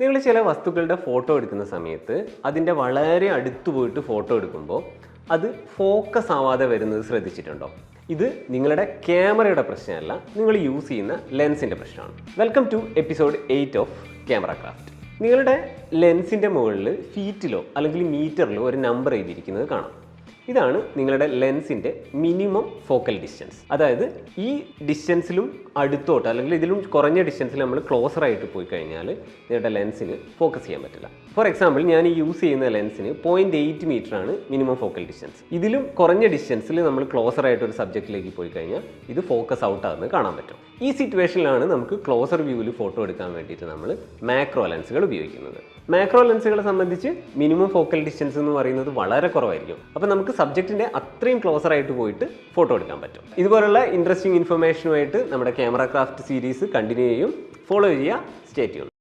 നിങ്ങൾ ചില വസ്തുക്കളുടെ ഫോട്ടോ എടുക്കുന്ന സമയത്ത് അതിന്റെ വളരെ അടുത്ത് പോയിട്ട് ഫോട്ടോ എടുക്കുമ്പോൾ അത് ഫോക്കസ് ആവാതെ വരുന്നത് ശ്രദ്ധിച്ചിട്ടുണ്ടോ? ഇത് നിങ്ങളുടെ ക്യാമറയുടെ പ്രശ്നമല്ല നിങ്ങൾ യൂസ് ചെയ്യുന്ന ലെൻസിന്റെ പ്രശ്നമാണ്. Welcome to episode eight of camera craft നിങ്ങളുടെ ലെൻസിന്റെ മുകളിൽ ഫീറ്റിലോ അല്ലെങ്കിൽ മീറ്ററിലോ ഒരു നമ്പർ എഴുതിയിരിക്കുന്നത് കാണാം. ഇതാണ് നിങ്ങളുടെ ലെൻസിന്റെ മിനിമം ഫോക്കൽ ഡിസ്റ്റൻസ്. അതായത് ഈ ഡിസ്റ്റൻസിലും അടുത്തോട്ട് അല്ലെങ്കിൽ ഇതിലും കുറഞ്ഞ ഡിസ്റ്റൻസിൽ നമ്മൾ ക്ലോസർ ആയിട്ട് പോയി കഴിഞ്ഞാൽ നിങ്ങളുടെ ലെൻസിന് ഫോക്കസ് ചെയ്യാൻ പറ്റില്ല. ഫോർ എക്സാമ്പിൾ ഞാൻ യൂസ് ചെയ്യുന്ന ലെൻസിന് പോയിന്റ് എയ്റ്റ് മീറ്റർ ആണ് മിനിമം ഫോക്കൽ ഡിസ്റ്റൻസ്. ഇതിലും കുറഞ്ഞ ഡിസ്റ്റൻസിൽ നമ്മൾ ക്ലോസർ ആയിട്ട് ഒരു സബ്ജക്റ്റിലേക്ക് പോയി കഴിഞ്ഞാൽ ഇത് ഫോക്കസ് ഔട്ട് ആകുന്നത് കാണാൻ പറ്റും. ഈ സിറ്റുവേഷനിലാണ് നമുക്ക് ക്ലോസർ വ്യൂവിൽ ഫോട്ടോ എടുക്കാൻ വേണ്ടിയിട്ട് നമ്മൾ മാക്രോ ലെൻസുകൾ ഉപയോഗിക്കുന്നത്. മാക്രോ ലെൻസുകളെ സംബന്ധിച്ച് മിനിമം ഫോക്കൽ ഡിസ്റ്റൻസ് എന്ന് പറയുന്നത് വളരെ കുറവായിരിക്കും. അപ്പോൾ നമുക്ക് സബ്ജക്റ്റിന്റെ അത്രയും ക്ലോസർ ആയിട്ട് പോയിട്ട് ഫോട്ടോ എടുക്കാൻ പറ്റും. ഇതുപോലുള്ള ഇൻട്രസ്റ്റിംഗ് ഇൻഫർമേഷനുമായിട്ട് നമ്മുടെ ക്യാമറ ക്രാഫ്റ്റ് സീരീസ് കണ്ടിന്യൂ ചെയ്യും. ഫോളോ ചെയ്യുക. സ്റ്റേറ്റ് ചെയ്യും